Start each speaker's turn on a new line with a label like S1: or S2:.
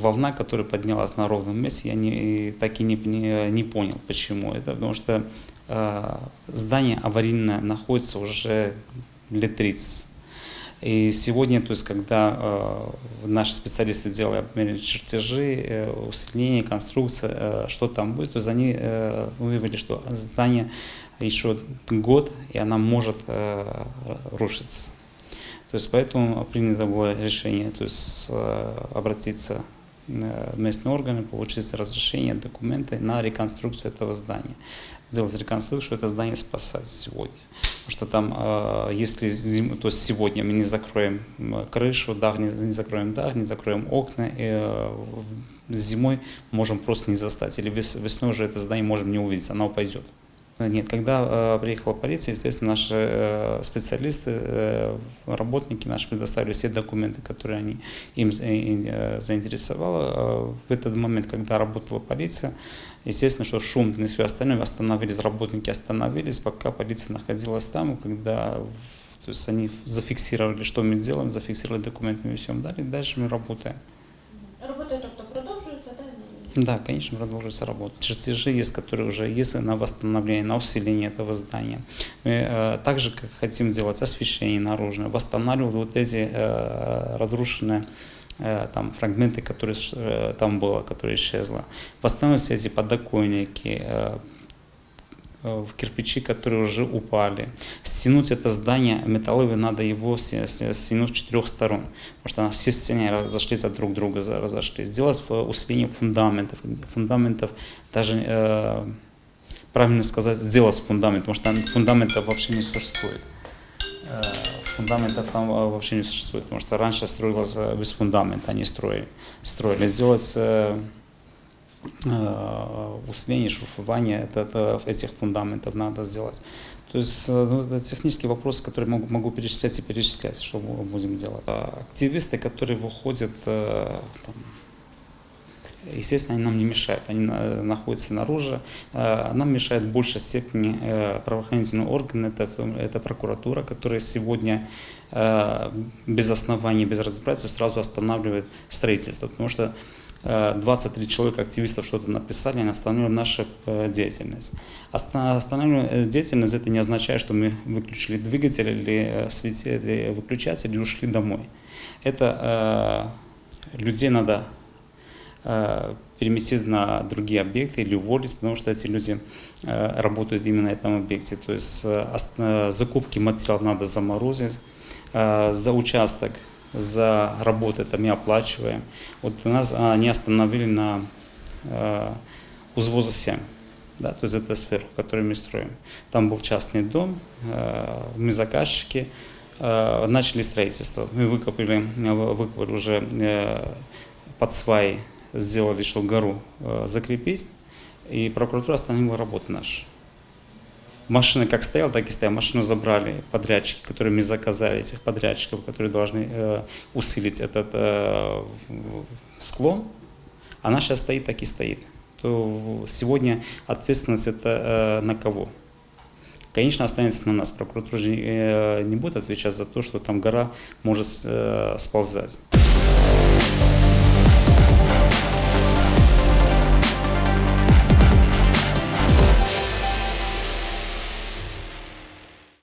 S1: волна, которая поднялась на ровном месте, я не, так и не, не, не понял, почему это. Потому что э, здание аварийное находится уже лет 30. И сегодня, то есть, когда э, наши специалисты делали чертежи, э, усиление, конструкция, э, что там будет, то есть они э, выявили, что здание еще год, и она может э, рушиться. То есть поэтому принято было решение то есть, э, обратиться местные органы, получить разрешение, документы на реконструкцию этого здания. Сделать реконструкцию, это здание спасать сегодня. Потому что там, э, если зим, то есть сегодня мы не закроем м, крышу, дах, не, не закроем дах, не закроем окна, и, э, зимой можем просто не застать. Или вес- весной уже это здание можем не увидеть, оно упадет. Нет, когда э, приехала полиция, естественно, наши э, специалисты, э, работники наши предоставили все документы, которые они им э, э, заинтересовало. Э, в этот момент, когда работала полиция, естественно, что шум и все остальное остановились, работники остановились, пока полиция находилась там, когда то есть они зафиксировали, что мы делаем, зафиксировали документы, мы все дали, дальше мы работаем. Да, конечно, продолжится работа. Чертежи есть, которые уже есть на восстановление, на усиление этого здания. Мы э, также как хотим делать освещение наружное, восстанавливать вот эти э, разрушенные э, там фрагменты, которые э, там было, которые исчезло. Восстановить эти подоконники, э, в кирпичи, которые уже упали. Стянуть это здание металловое, надо его стянуть с четырех сторон, потому что она все стены разошлись от друг друга, разошлись. Сделать э, усиление фундаментов, фундаментов даже э, правильно сказать, сделать фундамент, потому что фундаментов вообще не существует. Э, Фундаментов там э, вообще не существует, потому что раньше строилось э, без фундамента, они строили. строили. Сделать э, э, усиление, шурфование это, это этих фундаментов надо сделать. То есть э, ну, это технический вопрос, который могу, могу перечислять и перечислять, что мы будем делать. А Активисты, которые выходят, э, там, естественно, они нам не мешают, они на- находятся снаружи. Э, Нам мешает в большей степени э, правоохранительные органы, это, это прокуратура, которая сегодня э, без оснований, без разбирательств сразу останавливает строительство, потому что э, 23 человека активистов что-то написали, они останавливают нашу э, деятельность. Оста- Останавливать э, деятельность это не означает, что мы выключили двигатель или э, светили выключатель и ушли домой. Это э, людей надо э, переместить на другие объекты или уволить, потому что эти люди э, работают именно на этом объекте. То есть э, э, закупки материалов надо заморозить, э, за участок, за работу это мы оплачиваем. Вот нас они остановили на э, узвоза 7. Да, то есть это сферу, которую мы строим. Там был частный дом, э, мы заказчики, э, начали строительство. Мы выкопали, э, выкопали уже э, под сваи, сделали, что гору э, закрепить, и прокуратура остановила работу нашу. Машина как стояла, так и стояла. Машину забрали подрядчики, которые мы заказали, этих подрядчиков, которые должны э, усилить этот э, склон. Она сейчас стоит, так и стоит. То сегодня ответственность это э, на кого? Конечно, останется на нас. Прокуратура же э, не будет отвечать за то, что там гора может э, сползать.